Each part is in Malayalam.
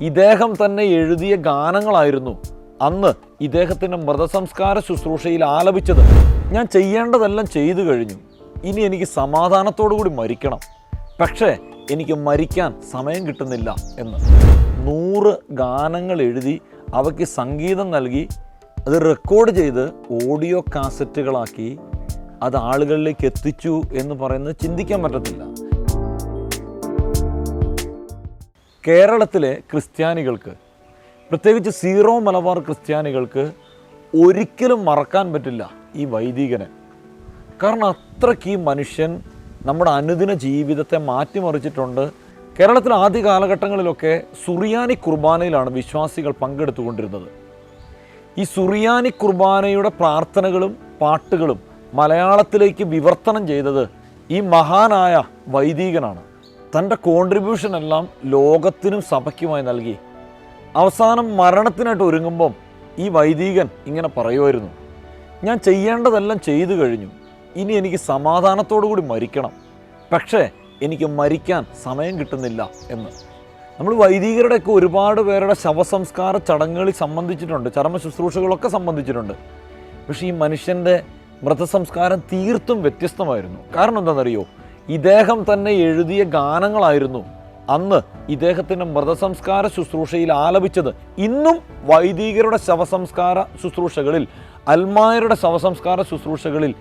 ഇദ്ദേഹം തന്നെ എഴുതിയ ഗാനങ്ങളായിരുന്നു അന്ന് ഇദ്ദേഹത്തിന്റെ മൃതസംസ്കാര ശുശ്രൂഷയിൽ ആലപിച്ചത്. ഞാൻ ചെയ്യേണ്ടതെല്ലാം ചെയ്തു കഴിഞ്ഞു. ഇനി എനിക്ക് സമാധാനത്തോടു കൂടി മരിക്കണം. പക്ഷേ എനിക്ക് മരിക്കാൻ സമയം കിട്ടുന്നില്ല എന്ന്. നൂറ് ഗാനങ്ങൾ എഴുതി അവയ്ക്ക് സംഗീതം നൽകി അത് റെക്കോർഡ് ചെയ്ത് ഓഡിയോ കാസറ്റുകളാക്കി അത് ആളുകളിലേക്ക് എത്തിച്ചു എന്ന് പറയുന്നത് ചിന്തിക്കാൻ പറ്റത്തില്ല. കേരളത്തിലെ ക്രിസ്ത്യാനികൾക്ക് പ്രത്യേകിച്ച് സീറോ മലബാർ ക്രിസ്ത്യാനികൾക്ക് ഒരിക്കലും മറക്കാൻ പറ്റില്ല ഈ വൈദികനെ. കാരണം അത്രയ്ക്ക് ഈ മനുഷ്യൻ നമ്മുടെ അനുദിന ജീവിതത്തെ മാറ്റിമറിച്ചിട്ടുണ്ട്. കേരളത്തിലെ ആദ്യ കാലഘട്ടങ്ങളിലൊക്കെ സുറിയാനി കുർബാനയിലാണ് വിശ്വാസികൾ പങ്കെടുത്തുകൊണ്ടിരുന്നത്. ഈ സുറിയാനി കുർബാനയുടെ പ്രാർത്ഥനകളും പാട്ടുകളും മലയാളത്തിലേക്ക് വിവർത്തനം ചെയ്തത് ഈ മഹാനായ വൈദികനാണ്. തന്റെ കോൺട്രിബ്യൂഷൻ എല്ലാം ലോകത്തിനും സഭയ്ക്കുമായി നൽകി. അവസാനം മരണത്തിനായിട്ട് ഒരുങ്ങുമ്പം ഈ വൈദികൻ ഇങ്ങനെ പറയുമായിരുന്നു ഞാൻ ചെയ്യേണ്ടതെല്ലാം ചെയ്തു കഴിഞ്ഞു. ഇനി എനിക്ക് സമാധാനത്തോടു കൂടി മരിക്കണം. പക്ഷേ എനിക്ക് മരിക്കാൻ സമയം കിട്ടുന്നില്ല എന്ന്. നമ്മൾ വൈദികരുടെയൊക്കെ ഒരുപാട് പേരുടെ ശവസംസ്കാര ചടങ്ങുകളിൽ സംബന്ധിച്ചിട്ടുണ്ട് ചർമ്മ ശുശ്രൂഷകളൊക്കെ സംബന്ധിച്ചിട്ടുണ്ട്. പക്ഷേ ഈ മനുഷ്യന്റെ മൃതസംസ്കാരം തീർത്തും വ്യത്യസ്തമായിരുന്നു. കാരണം എന്താണെന്നറിയോ? ഇദ്ദേഹം തന്നെ എഴുതിയ ഗാനങ്ങളായിരുന്നു അന്ന് ഇദ്ദേഹത്തിന്റെ മൃതസംസ്കാര ശുശ്രൂഷയിൽ ആലപിച്ചത്. ഇന്നും വൈദികരുടെ ശവസംസ്കാര ശുശ്രൂഷകളിൽ അൽമായരുടെ ശവസംസ്കാര ശുശ്രൂഷകളിൽ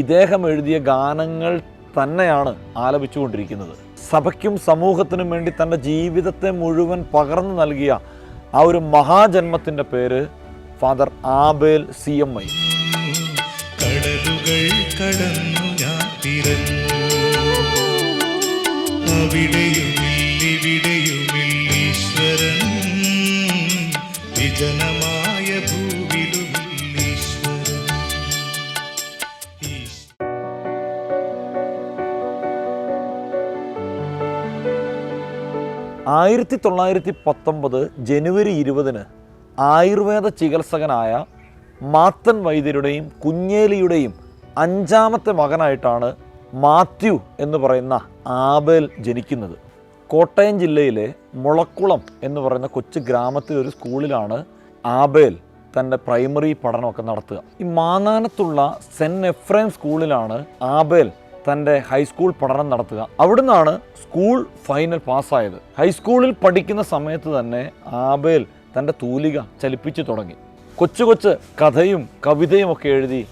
ഇദ്ദേഹം എഴുതിയ ഗാനങ്ങൾ തന്നെയാണ് ആലപിച്ചുകൊണ്ടിരിക്കുന്നത്. സഭയ്ക്കും സമൂഹത്തിനും വേണ്ടി തന്റെ ജീവിതത്തെ മുഴുവൻ പകർന്നു നൽകിയ ആ ഒരു മഹാജന്മത്തിന്റെ പേര് father Abel C M I. കടലുകൾ കടന്നു ഞാൻ തിരഞ്ഞു വിജനമായ ആയിരത്തി തൊള്ളായിരത്തി പത്തൊമ്പത് ജനുവരി ഇരുപതിന് ആയുർവേദ ചികിത്സകനായ മാത്തൻ വൈദ്യരുടെയും കുഞ്ഞേലിയുടെയും അഞ്ചാമത്തെ മകനായിട്ടാണ് മാത്യു എന്ന് പറയുന്ന ആബേൽ ജനിക്കുന്നത്. കോട്ടയം ജില്ലയിലെ മുളക്കുളം എന്ന് പറയുന്ന കൊച്ചു ഗ്രാമത്തിലെ ഒരു സ്കൂളിലാണ് ആബേൽ തന്റെ പ്രൈമറി പഠനമൊക്കെ നടത്തുക. ഈ മാനാനത്തുള്ള സെന്റ് എഫ്രൈം സ്കൂളിലാണ് ആബേൽ തന്റെ ഹൈസ്കൂൾ പഠനം നടത്തുക. അവിടുന്നാണ് സ്കൂൾ ഫൈനൽ പാസ്സായത്. ഹൈസ്കൂളിൽ പഠിക്കുന്ന സമയത്ത് തന്നെ ആബേൽ തന്റെ തൂലിക ചലിപ്പിച്ചു തുടങ്ങി. കൊച്ചു കൊച്ചു കഥയും കവിതയും ഒക്കെ എഴുതി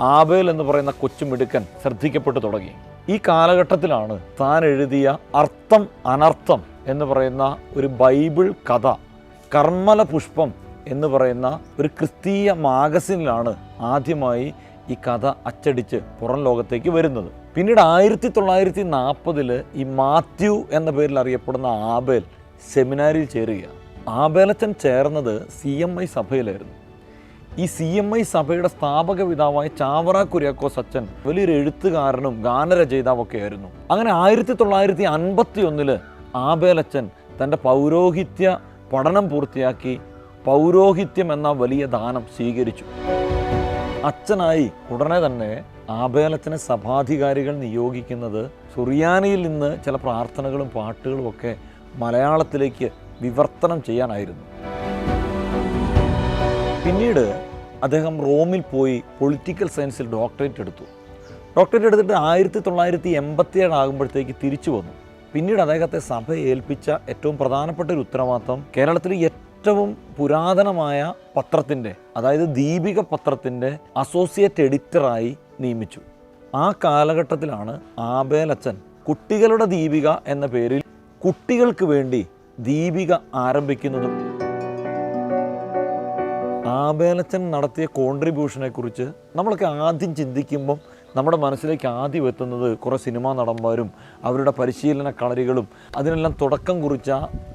ആബേൽ എന്ന് പറയുന്ന കൊച്ചു മിടുക്കൻ ശ്രദ്ധിക്കപ്പെട്ടു തുടങ്ങി. ഈ കാലഘട്ടത്തിലാണ് താൻ എഴുതിയ അർത്ഥം അനർത്ഥം എന്ന് പറയുന്ന ഒരു ബൈബിൾ കഥ കർമ്മല പുഷ്പം എന്ന് പറയുന്ന ഒരു ക്രിസ്തീയ മാഗസിനിലാണ് ആദ്യമായി ഈ കഥ അച്ചടിച്ച് പുറം ലോകത്തേക്ക് വരുന്നത്. പിന്നീട് ആയിരത്തി തൊള്ളായിരത്തി നാൽപ്പതിൽ ഈ മാത്യു എന്ന പേരിൽ അറിയപ്പെടുന്ന ആബേൽ സെമിനാരിൽ ചേരുകയാണ്. ആബേലച്ചൻ ചേർന്നത് സി എം ഐ സഭയിലായിരുന്നു. ഈ സി എം ഐ സഭയുടെ സ്ഥാപക പിതാവായ ചാവറ കുര്യാക്കോസ് അച്ഛൻ വലിയൊരു എഴുത്തുകാരനും ഗാനരചയിതാവൊക്കെ ആയിരുന്നു അങ്ങനെ ആയിരത്തി തൊള്ളായിരത്തി അൻപത്തി ഒന്നിൽ ആബേലച്ചൻ തന്റെ പൗരോഹിത്യ പഠനം പൂർത്തിയാക്കി പൗരോഹിത്യം എന്ന വലിയ ദാനം സ്വീകരിച്ചു. അച്ഛനായി ഉടനെ തന്നെ ആബേലച്ചനെ സഭാധികാരികൾ നിയോഗിക്കുന്നത് സുറിയാനിയിൽ നിന്ന് ചില പ്രാർത്ഥനകളും പാട്ടുകളും ഒക്കെ മലയാളത്തിലേക്ക് വിവർത്തനം ചെയ്യാനായിരുന്നു. പിന്നീട് അദ്ദേഹം റോമിൽ പോയി പൊളിറ്റിക്കൽ സയൻസിൽ ഡോക്ടറേറ്റ് എടുത്തു. ഡോക്ടറേറ്റ് എടുത്തിട്ട് ആയിരത്തി തൊള്ളായിരത്തി എൺപത്തിയേഴ് ആകുമ്പോഴത്തേക്ക് തിരിച്ചു വന്നു. പിന്നീട് അദ്ദേഹത്തെ സഭ ഏൽപ്പിച്ച ഏറ്റവും പ്രധാനപ്പെട്ട ഒരു ഉത്തരവാദിത്തം കേരളത്തിലെ ഏറ്റവും പുരാതനമായ പത്രത്തിന്റെ അതായത് ദീപിക പത്രത്തിന്റെ അസോസിയേറ്റ് എഡിറ്ററായി നിയമിച്ചു. ആ കാലഘട്ടത്തിലാണ് ആബേലച്ചൻ കുട്ടികളുടെ ദീപിക എന്ന പേരിൽ കുട്ടികൾക്ക് വേണ്ടി ദീപിക ആരംഭിക്കുന്നതും ആബേലച്ചൻ നടത്തിയ കോൺട്രിബ്യൂഷനെ കുറിച്ച് നമ്മളൊക്കെ ആദ്യം ചിന്തിക്കുമ്പം നമ്മുടെ മനസ്സിലേക്ക് ആദ്യം എത്തുന്നത് കുറേ സിനിമാ നടന്മാരും അവരുടെ പരിശീലന കളരികളും അതിനെല്ലാം തുടക്കം കുറിച്ച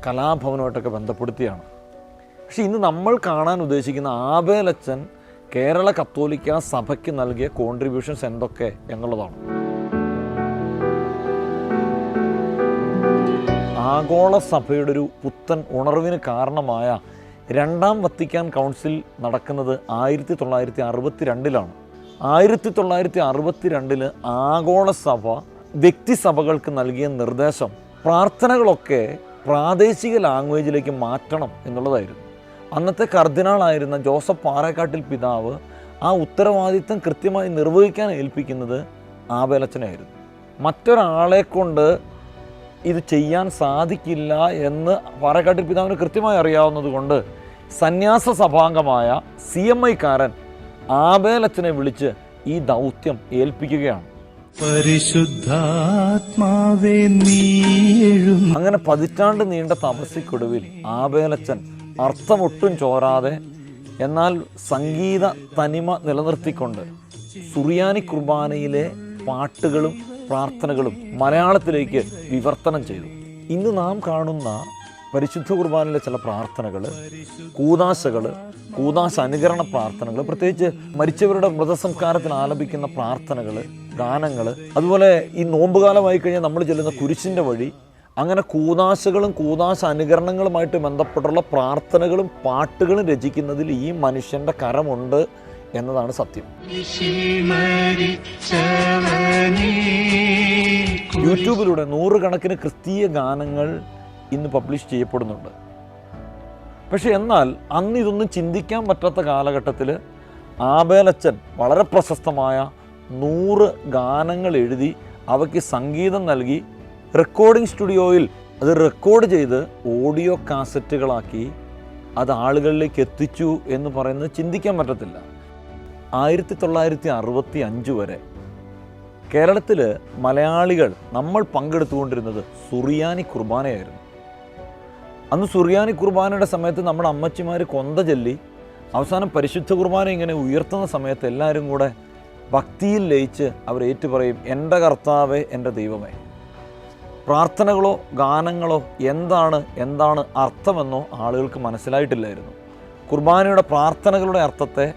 കലാഭവനുമായിട്ടൊക്കെ ബന്ധപ്പെടുത്തിയാണ്. പക്ഷേ ഇന്ന് നമ്മൾ കാണാൻ ഉദ്ദേശിക്കുന്ന ആബേലച്ചൻ കേരള കത്തോലിക്ക സഭയ്ക്ക് നൽകിയ കോൺട്രിബ്യൂഷൻസ് എന്തൊക്കെ എന്നുള്ളതാണ്. ആഗോള സഭയുടെ ഒരു പുത്തൻ ഉണർവിന് കാരണമായ രണ്ടാം വത്തിക്കാൻ കൗൺസിൽ നടക്കുന്നത് ആയിരത്തി തൊള്ളായിരത്തി അറുപത്തി രണ്ടിലാണ് ആയിരത്തി തൊള്ളായിരത്തി അറുപത്തി രണ്ടിൽ ആഗോള സഭ വ്യക്തിസഭകൾക്ക് നൽകിയ നിർദ്ദേശം പ്രാർത്ഥനകളൊക്കെ പ്രാദേശിക ലാംഗ്വേജിലേക്ക് മാറ്റണം എന്നുള്ളതായിരുന്നു. അന്നത്തെ കർദിനാളായിരുന്ന ജോസഫ് പാറേക്കാട്ടിൽ പിതാവ് ആ ഉത്തരവാദിത്തം കൃത്യമായി നിർവഹിക്കാൻ ഏൽപ്പിക്കുന്നത് ആബേലച്ചനായിരുന്നു. മറ്റൊരാളെ കൊണ്ട് ഇത് ചെയ്യാൻ സാധിക്കില്ല എന്ന് പാറേക്കാട്ടിൽ പിതാവിന് കൃത്യമായി അറിയാവുന്നത് കൊണ്ട് സന്യാസ സഭാംഗമായ സി എം ഐക്കാരൻ ആബേലച്ചനെ വിളിച്ച് ഈ ദൗത്യം ഏൽപ്പിക്കുകയാണ്. പരിശുദ്ധാത്മാവേ നീ അങ്ങനെ പതിറ്റാണ്ട് നീണ്ട തപസ്സിക്കൊടുവിൽ ആബേലച്ചൻ അർത്ഥമൊട്ടും ചോരാതെ എന്നാൽ സംഗീത തനിമ നിലനിർത്തിക്കൊണ്ട് സുറിയാനി കുർബാനയിലെ പാട്ടുകളും പ്രാർത്ഥനകളും മലയാളത്തിലേക്ക് വിവർത്തനം ചെയ്തു. ഇന്ന് നാം കാണുന്ന പരിശുദ്ധ കുർബാനയിലെ ചില പ്രാർത്ഥനകൾ കൂതാശകൾ കൂതാശ അനുകരണ പ്രാർത്ഥനകൾ പ്രത്യേകിച്ച് മരിച്ചവരുടെ മൃതസംസ്കാരത്തിന് ആലപിക്കുന്ന പ്രാർത്ഥനകൾ ഗാനങ്ങൾ അതുപോലെ ഈ നോമ്പുകാലമായി കഴിഞ്ഞാൽ നമ്മൾ ചെല്ലുന്ന കുരിശിന്റെ വഴി അങ്ങനെ കൂതാശകളും കൂതാശ അനുകരണങ്ങളുമായിട്ട് ബന്ധപ്പെട്ടുള്ള പ്രാർത്ഥനകളും പാട്ടുകളും രചിക്കുന്നതിൽ ഈ മനുഷ്യന്റെ കരമുണ്ട് എന്നതാണ് സത്യം. യൂട്യൂബിലൂടെ നൂറുകണക്കിന് ക്രിസ്തീയ ഗാനങ്ങൾ ഇന്ന് പബ്ലിഷ് ചെയ്യപ്പെടുന്നുണ്ട്. പക്ഷേ എന്നാൽ അന്ന് ഇതൊന്നും ചിന്തിക്കാൻ പറ്റാത്ത കാലഘട്ടത്തിൽ ആബേലച്ചൻ വളരെ പ്രശസ്തമായ നൂറ് ഗാനങ്ങൾ എഴുതി അവയ്ക്ക് സംഗീതം നൽകി റെക്കോർഡിംഗ് സ്റ്റുഡിയോയിൽ അത് റെക്കോർഡ് ചെയ്ത് ഓഡിയോ കാസറ്റുകളാക്കി അത് ആളുകളിലേക്ക് എത്തിച്ചു എന്ന് പറയുന്നത് ചിന്തിക്കാൻ പറ്റത്തില്ല. ആയിരത്തി തൊള്ളായിരത്തി അറുപത്തി അഞ്ച് വരെ കേരളത്തിൽ മലയാളികൾ നമ്മൾ പങ്കെടുത്തുകൊണ്ടിരുന്നത് സുറിയാനി കുർബാനയായിരുന്നു. അന്ന് സുറിയാനി കുർബാനയുടെ സമയത്ത് നമ്മുടെ അമ്മച്ചിമാർ കൊന്ത ചൊല്ലി അവസാനം പരിശുദ്ധ കുർബാന ഇങ്ങനെ ഉയർത്തുന്ന സമയത്ത് എല്ലാവരും കൂടെ ഭക്തിയിൽ ലയിച്ച് അവർ ഏറ്റുപറയും എന്റെ കർത്താവേ എന്റെ ദൈവമേ പ്രാർത്ഥനകളോ ഗാനങ്ങളോ എന്താണ് എന്താണ് അർത്ഥമെന്നോ ആളുകൾക്ക് മനസ്സിലായിട്ടില്ലായിരുന്നു. കുർബാനയുടെ പ്രാർത്ഥനകളുടെ അർത്ഥത്തെ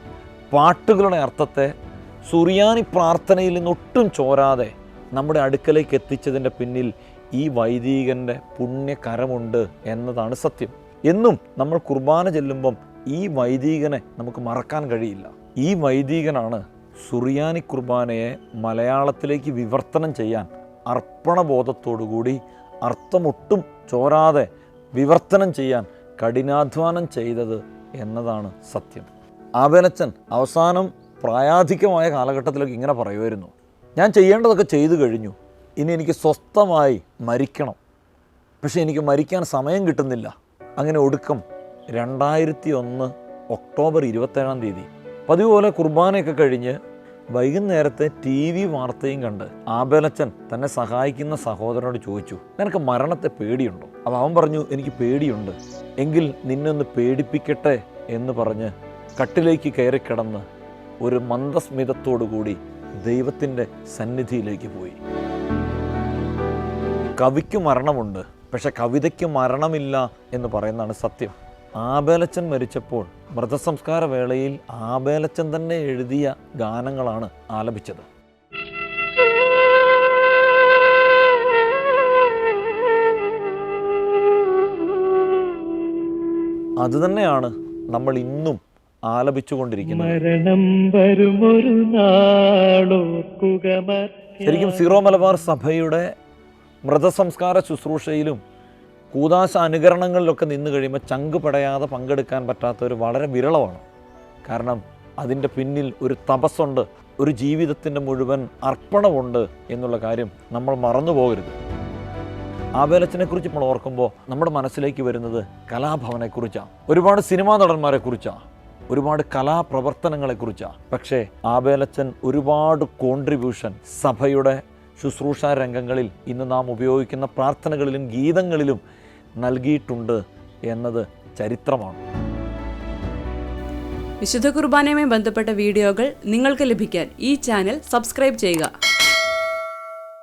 പാട്ടുകളുടെ അർത്ഥത്തെ സുറിയാനി പ്രാർത്ഥനയിൽ നിന്നൊട്ടും ചോരാതെ നമ്മുടെ അടുക്കലേക്ക് എത്തിച്ചതിന്റെ പിന്നിൽ ഈ വൈദികന്റെ പുണ്യകരമുണ്ട് എന്നതാണ് സത്യം. എന്നും നമ്മൾ കുർബാന ചെല്ലുമ്പം ഈ വൈദികനെ നമുക്ക് മറക്കാൻ കഴിയില്ല. ഈ വൈദികനാണ് സുറിയാനി കുർബാനയെ മലയാളത്തിലേക്ക് വിവർത്തനം ചെയ്യാൻ അർപ്പണബോധത്തോടുകൂടി അർത്ഥമൊട്ടും ചോരാതെ വിവർത്തനം ചെയ്യാൻ കഠിനാധ്വാനം ചെയ്തത് എന്നതാണ് സത്യം. ആവനച്ചൻ അവസാനം പ്രായാധികമായ കാലഘട്ടത്തിലേക്ക് ഇങ്ങനെ പറയുമായിരുന്നു. ഞാൻ ചെയ്യേണ്ടതൊക്കെ ചെയ്തു കഴിഞ്ഞു. ഇനി എനിക്ക് സ്വസ്ഥമായി മരിക്കണം. പക്ഷേ എനിക്ക് മരിക്കാൻ സമയം കിട്ടുന്നില്ല. അങ്ങനെ ഒടുക്കം രണ്ടായിരത്തി ഒന്ന് ഒക്ടോബർ ഇരുപത്തേഴാം തീയതി. പതിവ് പോലെ കുർബാനയൊക്കെ കഴിഞ്ഞ് വൈകുന്നേരത്തെ ടി വി വാർത്തയും കണ്ട് ആബേലച്ചൻ തന്നെ സഹായിക്കുന്ന സഹോദരനോട് ചോദിച്ചു നിനക്ക് മരണത്തെ പേടിയുണ്ടോ? അപ്പോൾ അവൻ പറഞ്ഞു എനിക്ക് പേടിയുണ്ട്. എങ്കിൽ നിന്നെ ഒന്ന് പേടിപ്പിക്കട്ടെ? എന്ന് പറഞ്ഞ് കട്ടിലേക്ക് കയറി കിടന്ന് ഒരു മന്ദസ്മിതത്തോടു കൂടി ദൈവത്തിന്റെ സന്നിധിയിലേക്ക് പോയി. കവിക്ക് മരണമുണ്ട്. പക്ഷെ കവിതയ്ക്ക് മരണമില്ല എന്ന് പറയുന്നതാണ് സത്യം. ആബേലച്ചൻ മരിച്ചപ്പോൾ മൃതസംസ്കാര വേളയിൽ ആബേലച്ചൻ തന്നെ എഴുതിയ ഗാനങ്ങളാണ് ആലപിച്ചത്. അതുതന്നെയാണ് നമ്മൾ ഇന്നും ആലപിച്ചുകൊണ്ടിരിക്കുന്നത്. ശരിക്കും സീറോ മലബാർ സഭയുടെ മൃതസംസ്കാര ശുശ്രൂഷയിലും കൂതാശ അനുകരണങ്ങളിലൊക്കെ നിന്ന് കഴിയുമ്പോൾ ചങ്ക് പടയാതെ പങ്കെടുക്കാൻ പറ്റാത്ത ഒരു വളരെ വിരളമാണ്. കാരണം അതിന്റെ പിന്നിൽ ഒരു തപസ്സുണ്ട് ഒരു ജീവിതത്തിന്റെ മുഴുവൻ അർപ്പണമുണ്ട് എന്നുള്ള കാര്യം നമ്മൾ മറന്നു പോകരുത്. ആബേലച്ചനെ കുറിച്ച് നമ്മൾ ഓർക്കുമ്പോൾ നമ്മുടെ മനസ്സിലേക്ക് വരുന്നത് കലാഭവനെക്കുറിച്ചാണ്. ഒരുപാട് സിനിമാ നടന്മാരെക്കുറിച്ചാണ്. ഒരുപാട് കലാപ്രവർത്തനങ്ങളെക്കുറിച്ചാണ്. പക്ഷേ ആബേലച്ചൻ ഒരുപാട് കോൺട്രിബ്യൂഷൻ സഭയുടെ ശുശ്രൂഷ രംഗങ്ങളിൽ ഇന്ന് നാം ഉപയോഗിക്കുന്ന പ്രാർത്ഥനകളിലും ഗീതങ്ങളിലും നൽകിയിട്ടുണ്ട് എന്നത് ചരിത്രമാണ്. വിശുദ്ധ കുർബാനയുമായി ബന്ധപ്പെട്ട വീഡിയോകൾ നിങ്ങൾക്ക് ലഭിക്കാൻ ഈ ചാനൽ സബ്സ്ക്രൈബ് ചെയ്യുക.